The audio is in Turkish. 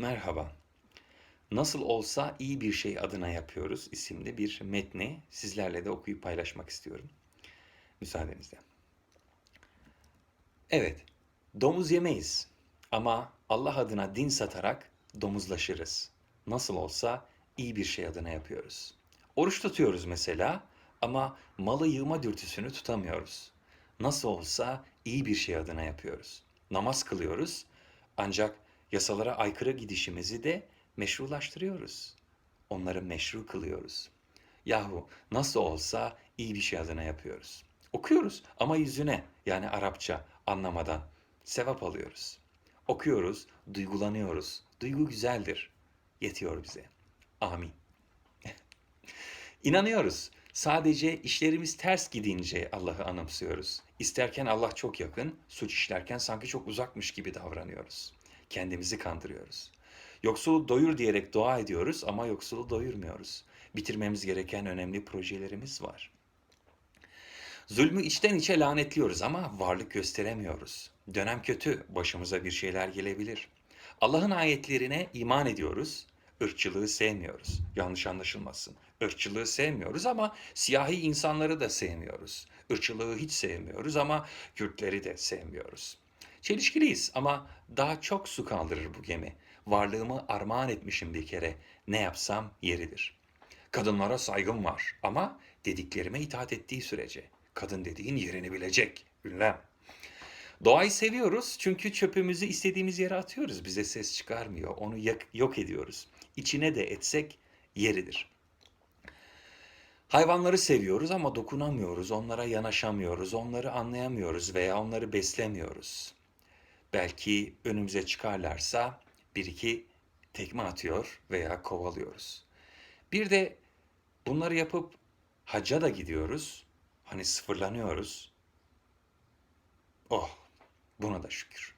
Merhaba. Nasıl olsa iyi bir şey adına yapıyoruz isimli bir metni sizlerle de okuyup paylaşmak istiyorum. Müsaadenizle. Evet, domuz yemeyiz ama Allah adına din satarak domuzlaşırız. Nasıl olsa iyi bir şey adına yapıyoruz. Oruç tutuyoruz mesela ama malı yığma dürtüsünü tutamıyoruz. Nasıl olsa iyi bir şey adına yapıyoruz. Namaz kılıyoruz ancak yasalara aykırı gidişimizi de meşrulaştırıyoruz. Onları meşru kılıyoruz. Yahu nasıl olsa iyi bir şey adına yapıyoruz. Okuyoruz ama yüzüne yani Arapça anlamadan sevap alıyoruz. Okuyoruz, duygulanıyoruz. Duygu güzeldir. Yetiyor bize. Amin. İnanıyoruz. Sadece işlerimiz ters gidince Allah'ı anımsıyoruz. İsterken Allah çok yakın, suç işlerken sanki çok uzakmış gibi davranıyoruz. Kendimizi kandırıyoruz. Yoksulu doyur diyerek dua ediyoruz ama yoksulu doyurmuyoruz. Bitirmemiz gereken önemli projelerimiz var. Zulmü içten içe lanetliyoruz ama varlık gösteremiyoruz. Dönem kötü, başımıza bir şeyler gelebilir. Allah'ın ayetlerine iman ediyoruz, ırkçılığı sevmiyoruz. Yanlış anlaşılmasın. Irkçılığı sevmiyoruz ama siyahi insanları da sevmiyoruz. Irkçılığı hiç sevmiyoruz ama Kürtleri de sevmiyoruz. Çelişkiliyiz ama daha çok su kaldırır bu gemi. Varlığımı armağan etmişim bir kere. Ne yapsam yeridir. Kadınlara saygım var ama dediklerime itaat ettiği sürece. Kadın dediğin yerini bilecek. Ünlem. Doğayı seviyoruz çünkü çöpümüzü istediğimiz yere atıyoruz. Bize ses çıkarmıyor. Onu yok ediyoruz. İçine de etsek yeridir. Hayvanları seviyoruz ama dokunamıyoruz, onlara yanaşamıyoruz, onları anlayamıyoruz veya onları beslemiyoruz. Belki önümüze çıkarlarsa bir iki tekme atıyor veya kovalıyoruz. Bir de bunları yapıp hacca da gidiyoruz. Hani sıfırlanıyoruz. Oh, buna da şükür.